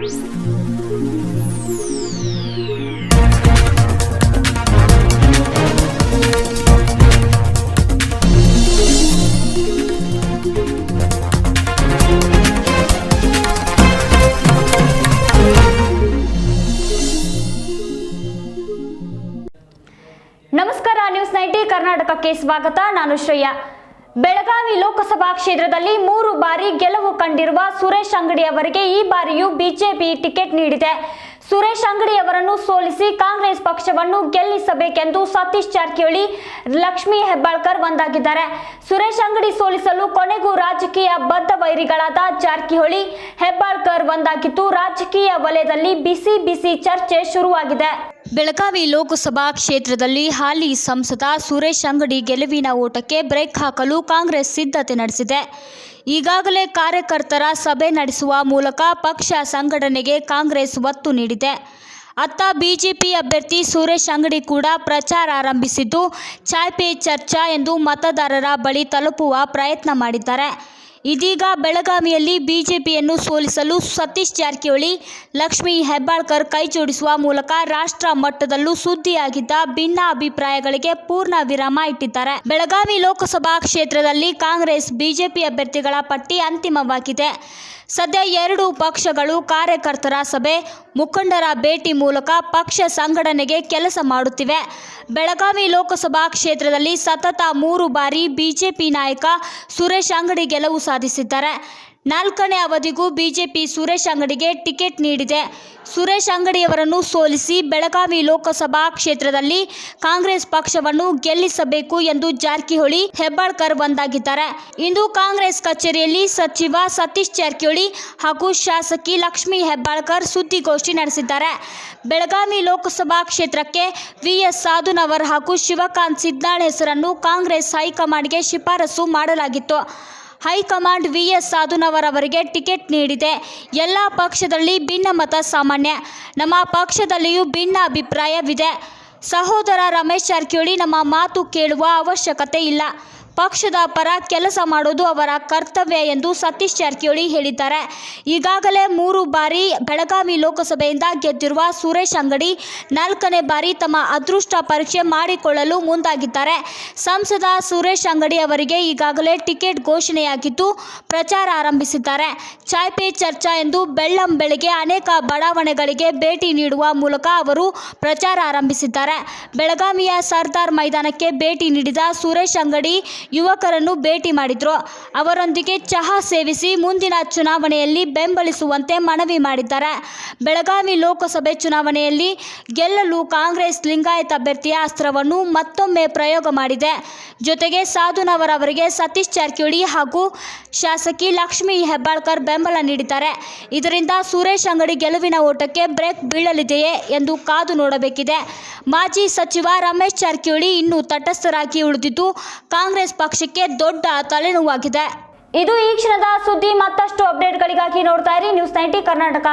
ನಮಸ್ಕಾರ news ninety ಕರ್ನಾಟಕಕ್ಕೆ ಸ್ವಾಗತ. ನಾನು ಶ್ರೇಯಾ. ಬೆಳಗಾವಿ ಲೋಕಸಭಾ ಕ್ಷೇತ್ರದಲ್ಲಿ ಮೂರು ಬಾರಿ ಗೆಲುವು ಕಂಡಿರುವ ಸುರೇಶ್ ಅಂಗಡಿ ಅವರಿಗೆ ಈ ಬಾರಿಯೂ ಬಿಜೆಪಿ ಟಿಕೆಟ್ ನೀಡಿದೆ. ಸುರೇಶ್ ಅಂಗಡಿ ಅವರನ್ನು ಸೋಲಿಸಿ ಕಾಂಗ್ರೆಸ್ ಪಕ್ಷವನ್ನು ಗೆಲ್ಲಿಸಬೇಕೆಂದು ಸತೀಶ್ ಜಾರಕಿಹೊಳಿ, ಲಕ್ಷ್ಮೀ ಹೆಬ್ಬಾಳ್ಕರ್ ಒಂದಾಗಿದ್ದಾರೆ. ಸುರೇಶ್ ಅಂಗಡಿ ಸೋಲಿಸಲು ಕೊನೆಗೂ ರಾಜಕೀಯ ಬದ್ಧ ವೈರಿಗಳಾದ ಜಾರಕಿಹೊಳಿ, ಹೆಬ್ಬಾಳ್ಕರ್ ಒಂದಾಗಿದ್ದು ರಾಜಕೀಯ ವಲಯದಲ್ಲಿ ಬಿಸಿ ಬಿಸಿ ಚರ್ಚೆ ಶುರುವಾಗಿದೆ. ಬೆಳಗಾವಿ ಲೋಕಸಭಾ ಕ್ಷೇತ್ರದಲ್ಲಿ ಹಾಲಿ ಸಂಸದ ಸುರೇಶ್ ಅಂಗಡಿ ಗೆಲುವಿನ ಓಟಕ್ಕೆ ಬ್ರೇಕ್ ಹಾಕಲು ಕಾಂಗ್ರೆಸ್ ಸಿದ್ಧತೆ ನಡೆಸಿದೆ. ಈಗಾಗಲೇ ಕಾರ್ಯಕರ್ತರ ಸಭೆ ನಡೆಸುವ ಮೂಲಕ ಪಕ್ಷ ಸಂಘಟನೆಗೆ ಕಾಂಗ್ರೆಸ್ ಒತ್ತು ನೀಡಿದೆ. ಅತ್ತ ಬಿಜೆಪಿ ಅಭ್ಯರ್ಥಿ ಸುರೇಶ್ ಅಂಗಡಿ ಕೂಡ ಪ್ರಚಾರ ಆರಂಭಿಸಿದ್ದು ಚಾಯ್ ಪೇ ಚರ್ಚಾ ಎಂದು ಮತದಾರರ ಬಳಿ ತಲುಪುವ ಪ್ರಯತ್ನ ಮಾಡಿದ್ದಾರೆ. ಇದೀಗ ಬೆಳಗಾವಿಯಲ್ಲಿ ಬಿಜೆಪಿಯನ್ನು ಸೋಲಿಸಲು ಸತೀಶ್ ಜಾರಕಿಹೊಳಿ, ಲಕ್ಷ್ಮೀ ಹೆಬ್ಬಾಳ್ಕರ್ ಕೈಜೋಡಿಸುವ ಮೂಲಕ ರಾಷ್ಟ್ರ ಮಟ್ಟದಲ್ಲೂ ಸುದ್ದಿಯಾಗಿದ್ದ ಭಿನ್ನ ಅಭಿಪ್ರಾಯಗಳಿಗೆ ಪೂರ್ಣ ವಿರಾಮ ಇಟ್ಟಿದ್ದಾರೆ. ಬೆಳಗಾವಿ ಲೋಕಸಭಾ ಕ್ಷೇತ್ರದಲ್ಲಿ ಕಾಂಗ್ರೆಸ್, ಬಿಜೆಪಿ ಅಭ್ಯರ್ಥಿಗಳ ಪಟ್ಟಿ ಅಂತಿಮವಾಗಿದೆ. ಸದ್ಯ ಎರಡು ಪಕ್ಷಗಳು ಕಾರ್ಯಕರ್ತರ ಸಭೆ, ಮುಖಂಡರ ಭೇಟಿ ಮೂಲಕ ಪಕ್ಷ ಸಂಘಟನೆಗೆ ಕೆಲಸ ಮಾಡುತ್ತಿವೆ. ಬೆಳಗಾವಿ ಲೋಕಸಭಾ ಕ್ಷೇತ್ರದಲ್ಲಿ ಸತತ ಮೂರು ಬಾರಿ ಬಿಜೆಪಿ ನಾಯಕ ಸುರೇಶ್ ಅಂಗಡಿ ಗೆಲುವು ಸಾಧಿಸಿದ್ದಾರೆ. ನಾಲ್ಕನೇ ಅವಧಿಗೂ ಬಿಜೆಪಿ ಸುರೇಶ್ ಅಂಗಡಿಗೆ ಟಿಕೆಟ್ ನೀಡಿದೆ. ಸುರೇಶ್ ಅಂಗಡಿಯವರನ್ನು ಸೋಲಿಸಿ ಬೆಳಗಾವಿ ಲೋಕಸಭಾ ಕ್ಷೇತ್ರದಲ್ಲಿ ಕಾಂಗ್ರೆಸ್ ಪಕ್ಷವನ್ನು ಗೆಲ್ಲಿಸಬೇಕು ಎಂದು ಜಾರಕಿಹೊಳಿ, ಹೆಬ್ಬಾಳ್ಕರ್ ಒಂದಾಗಿದ್ದಾರೆ. ಇಂದು ಕಾಂಗ್ರೆಸ್ ಕಚೇರಿಯಲ್ಲಿ ಸಚಿವ ಸತೀಶ್ ಜಾರಕಿಹೊಳಿ ಹಾಗೂ ಶಾಸಕಿ ಲಕ್ಷ್ಮೀ ಹೆಬ್ಬಾಳ್ಕರ್ ಸುದ್ದಿಗೋಷ್ಠಿ ನಡೆಸಿದ್ದಾರೆ. ಬೆಳಗಾವಿ ಲೋಕಸಭಾ ಕ್ಷೇತ್ರಕ್ಕೆ ವಿಎಸ್ ಸಾಧುನವರ್ ಹಾಗೂ ಶಿವಕಾಂತ್ ಸಿದ್ನಾಳ್ ಹೆಸರನ್ನು ಕಾಂಗ್ರೆಸ್ ಹೈಕಮಾಂಡ್ಗೆ ಶಿಫಾರಸು ಮಾಡಲಾಗಿತ್ತು. ಹೈಕಮಾಂಡ್ ವಿ ಎಸ್ ಸಾಧುನವರವರಿಗೆ ಟಿಕೆಟ್ ನೀಡಿದೆ. ಎಲ್ಲ ಪಕ್ಷದಲ್ಲಿ ಭಿನ್ನಮತ ಸಾಮಾನ್ಯ. ನಮ್ಮ ಪಕ್ಷದಲ್ಲಿಯೂ ಭಿನ್ನ ಅಭಿಪ್ರಾಯವಿದೆ. ಸಹೋದರ ರಮೇಶ್ ಜಾರಕಿಹೊಳಿ, ನಮ್ಮ ಮಾತು ಕೇಳುವ ಅವಶ್ಯಕತೆ ಇಲ್ಲ. ಪಕ್ಷದ ಪರ ಕೆಲಸ ಮಾಡೋದು ಅವರ ಕರ್ತವ್ಯ ಎಂದು ಸತೀಶ್ ಜಾರಕಿಹೊಳಿ ಹೇಳಿದ್ದಾರೆ. ಈಗಾಗಲೇ ಮೂರು ಬಾರಿ ಬೆಳಗಾವಿ ಲೋಕಸಭೆಯಿಂದ ಗೆದ್ದಿರುವ ಸುರೇಶ್ ಅಂಗಡಿ ನಾಲ್ಕನೇ ಬಾರಿ ತಮ್ಮ ಅದೃಷ್ಟ ಪರೀಕ್ಷೆ ಮಾಡಿಕೊಳ್ಳಲು ಮುಂದಾಗಿದ್ದಾರೆ. ಸಂಸದ ಸುರೇಶ್ ಅಂಗಡಿ ಅವರಿಗೆ ಈಗಾಗಲೇ ಟಿಕೆಟ್ ಘೋಷಣೆಯಾಗಿದ್ದು ಪ್ರಚಾರ ಆರಂಭಿಸಿದ್ದಾರೆ. ಚಾಯ್ ಪೇ ಚರ್ಚಾ ಎಂದು ಬೆಳ್ಳಂ ಬೆಳಗ್ಗೆ ಅನೇಕ ಬಡಾವಣೆಗಳಿಗೆ ಭೇಟಿ ನೀಡುವ ಮೂಲಕ ಅವರು ಪ್ರಚಾರ ಆರಂಭಿಸಿದ್ದಾರೆ. ಬೆಳಗಾವಿಯ ಸರ್ದಾರ್ ಮೈದಾನಕ್ಕೆ ಭೇಟಿ ನೀಡಿದ ಸುರೇಶ್ ಅಂಗಡಿ ಯುವಕರನ್ನು ಭೇಟಿ ಮಾಡಿದ್ರು. ಅವರೊಂದಿಗೆ ಚಹಾ ಸೇವಿಸಿ ಮುಂದಿನ ಚುನಾವಣೆಯಲ್ಲಿ ಬೆಂಬಲಿಸುವಂತೆ ಮನವಿ ಮಾಡಿದ್ದಾರೆ. ಬೆಳಗಾವಿ ಲೋಕಸಭೆ ಚುನಾವಣೆಯಲ್ಲಿ ಗೆಲ್ಲಲು ಕಾಂಗ್ರೆಸ್ ಲಿಂಗಾಯತ ಅಭ್ಯರ್ಥಿಯ ಅಸ್ತ್ರವನ್ನು ಮತ್ತೊಮ್ಮೆ ಪ್ರಯೋಗ ಮಾಡಿದೆ. ಜೊತೆಗೆ ಸಾಧುನವರ್ ಅವರಿಗೆ ಸತೀಶ್ ಜಾರಕಿಹೊಳಿ ಹಾಗೂ ಶಾಸಕಿ ಲಕ್ಷ್ಮೀ ಹೆಬ್ಬಾಳ್ಕರ್ ಬೆಂಬಲ ನೀಡಿದ್ದಾರೆ. ಇದರಿಂದ ಸುರೇಶ್ ಅಂಗಡಿ ಗೆಲುವಿನ ಓಟಕ್ಕೆ ಬ್ರೇಕ್ ಬೀಳಲಿದೆಯೇ ಎಂದು ಕಾದು ನೋಡಬೇಕಿದೆ. ಮಾಜಿ ಸಚಿವ ರಮೇಶ್ ಜಾರಕಿಹೊಳಿ ಇನ್ನೂ ತಟಸ್ಥರಾಗಿ ಉಳಿದಿದ್ದು ಕಾಂಗ್ರೆಸ್ ಪಕ್ಷಕ್ಕೆ ದೊಡ್ಡ ತಲೆನೋವಾಗಿದೆ. ಇದು ಈ ಕ್ಷಣದ ಸುದ್ದಿ. ಮತ್ತಷ್ಟು ಅಪ್ಡೇಟ್ಗಳಿಗಾಗಿ ನೋಡ್ತಾ ಇರಿ. News ninety Karnataka.